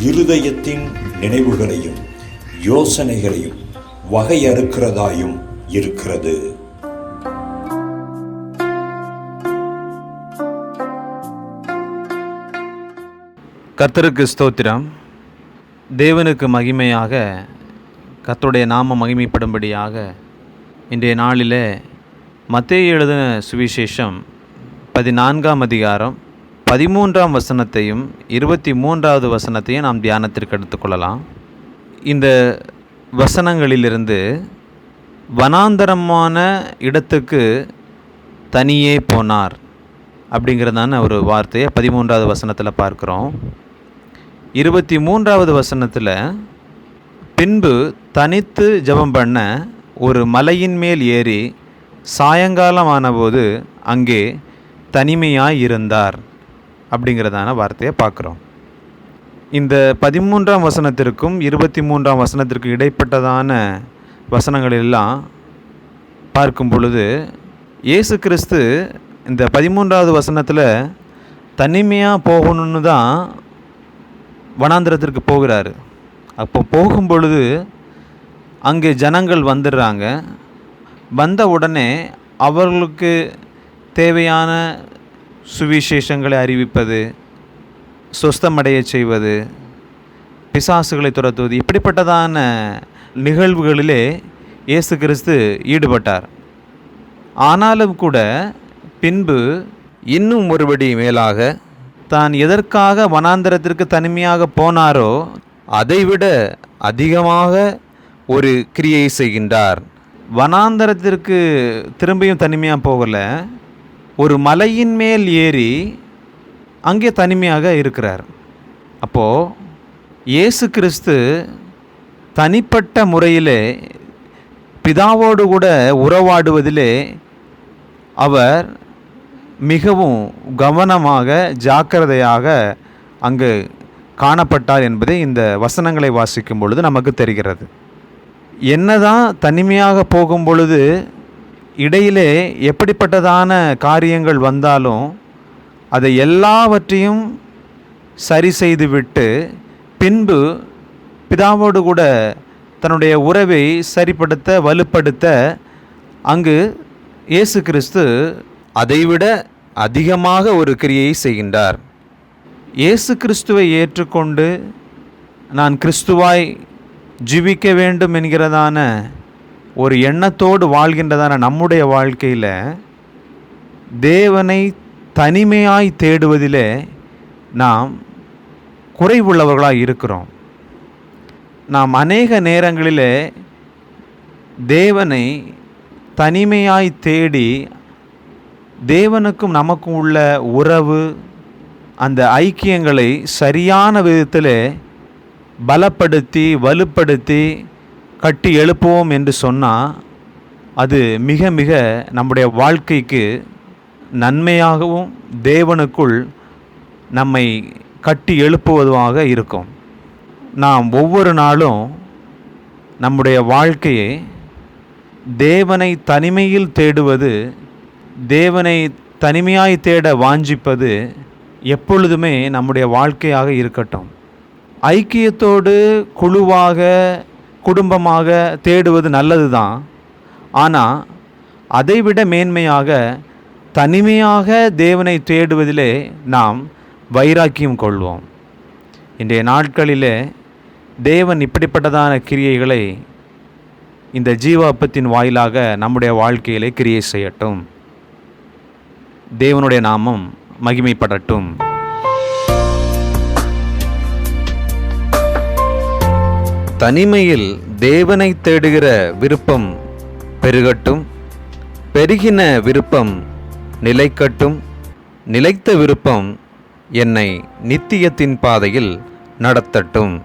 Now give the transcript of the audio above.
இருதயத்தின் நினைவுகளையும் யோசனைகளையும் வகையறுக்கிறதாயும் இருக்கிறது. கர்த்தருக்கு ஸ்தோத்திரம். தேவனுக்கு மகிமையாக கர்த்தருடைய நாம மகிமைப்படும்படியாக இன்றைய நாளில் மத்திய எழுதின சுவிசேஷம் பதினான்காம் அதிகாரம் பதிமூன்றாம் வசனத்தையும் இருபத்தி மூன்றாவது வசனத்தையும் நாம் தியானத்திற்கு எடுத்துக்கொள்ளலாம். இந்த வசனங்களிலிருந்து வனாந்தரமான இடத்துக்கு தனியே போனார் அப்படிங்கிறதான ஒரு வார்த்தையை பதிமூன்றாவது வசனத்தில் பார்க்குறோம். இருபத்தி மூன்றாவது வசனத்தில் பின்பு தனித்து ஜெபம் பண்ண ஒரு மலையின் மேல் ஏறி சாயங்காலம் ஆனபோது அங்கே தனிமையாய் இருந்தார். அப்படிங்கிறதான வார்த்தையை பார்க்குறோம். இந்த பதிமூன்றாம் வசனத்திற்கும் இருபத்தி மூன்றாம் வசனத்திற்கும் இடைப்பட்டதான வசனங்கள் எல்லாம் பார்க்கும் பொழுது இயேசு கிறிஸ்து இந்த பதிமூன்றாவது வசனத்தில் தனிமையாக போகணுன்னு தான் வனாந்திரத்திற்கு போகிறாரு. அப்போ போகும் பொழுது அங்கே ஜனங்கள் வந்துடுறாங்க. வந்த உடனே அவர்களுக்கு தேவையான சுவிசேஷங்களை அறிவிப்பது சொஸ்தமடைய செய்வது பிசாசுகளை துரத்துவது இப்படிப்பட்டதான நிகழ்வுகளிலே இயேசு கிறிஸ்து ஈடுபட்டார். ஆனாலும் கூட பின்பு இன்னும் ஒருபடி மேலாக தான் எதற்காக வனாந்தரத்திற்கு தனிமையாக போனாரோ அதைவிட அதிகமாக ஒரு கிரியை செய்கின்றார். வனாந்தரத்திற்கு திரும்பியும் தனிமையாக போகல. ஒரு மலையின் மேல் ஏறி அங்கே தனிமையாக இருக்கிறார். அப்போது இயேசு கிறிஸ்து தனிப்பட்ட முறையிலே பிதாவோடு கூட உறவாடுவதிலே அவர் மிகவும் கவனமாக ஜாக்கிரதையாக அங்கு காணப்பட்டார் என்பதை இந்த வசனங்களை வாசிக்கும் பொழுது நமக்கு தெரிகிறது. என்னதான் தனிமையாக போகும் பொழுது இடையிலே எப்படிப்பட்டதான காரியங்கள் வந்தாலும் அதை எல்லாவற்றையும் சரி செய்துவிட்டு பின்பு பிதாவோடு கூட தன்னுடைய உறவை சரிப்படுத்த வலுப்படுத்த அங்கு இயேசு கிறிஸ்து அதைவிட அதிகமாக ஒரு கிரியை செய்கின்றார். இயேசு கிறிஸ்துவை ஏற்றுக்கொண்டு நான் கிறிஸ்துவாய் ஜீவிக்க வேண்டும் என்கிறதான ஒரு எண்ணத்தோடு வாழ்கின்றதான நம்முடைய வாழ்க்கையில் தேவனை தனிமையாய் தேடுவதிலே நாம் குறைவுள்ளவர்களாக இருக்கிறோம். நாம் அநேக நேரங்களிலே தேவனை தனிமையாய் தேடி தேவனுக்கும் நமக்கும் உள்ள உறவு அந்த ஐக்கியங்களை சரியான விதத்தில் பலப்படுத்தி வலுப்படுத்தி கட்டி எழுப்புவோம் என்று சொன்னால் அது மிக மிக நம்முடைய வாழ்க்கைக்கு நன்மையாகவும் தேவனுக்குள் நம்மை கட்டி எழுப்புவதுமாக இருக்கும். நாம் ஒவ்வொரு நாளும் நம்முடைய வாழ்க்கையை தேவனை தனிமையில் தேடுவது தேவனை தனிமையாய் தேட வாஞ்சிப்பது எப்பொழுதுமே நம்முடைய வாழ்க்கையாக இருக்கட்டும். ஐக்கியத்தோடு குழுவாக குடும்பமாக தேடுவது நல்லது தான் ஆனால் அதைவிட மேன்மையாக தனிமையாக தேவனை தேடுவதிலே நாம் வைராக்கியம் கொள்வோம். இன்றைய நாட்களிலே தேவன் இப்படிப்பட்டதான கிரியைகளை இந்த ஜீவாப்பத்தின் வாயிலாக நம்முடைய வாழ்க்கையிலே கிரியை செய்யட்டும். தேவனுடைய நாமம் மகிமைப்படட்டும். தனிமையில் தேவனை தேடுகிற விருப்பம் பெருகட்டும். பெருகின விருப்பம் நிலைக்கட்டும். நிலைத்த விருப்பம் என்னை நித்தியத்தின் பாதையில் நடத்தட்டும்.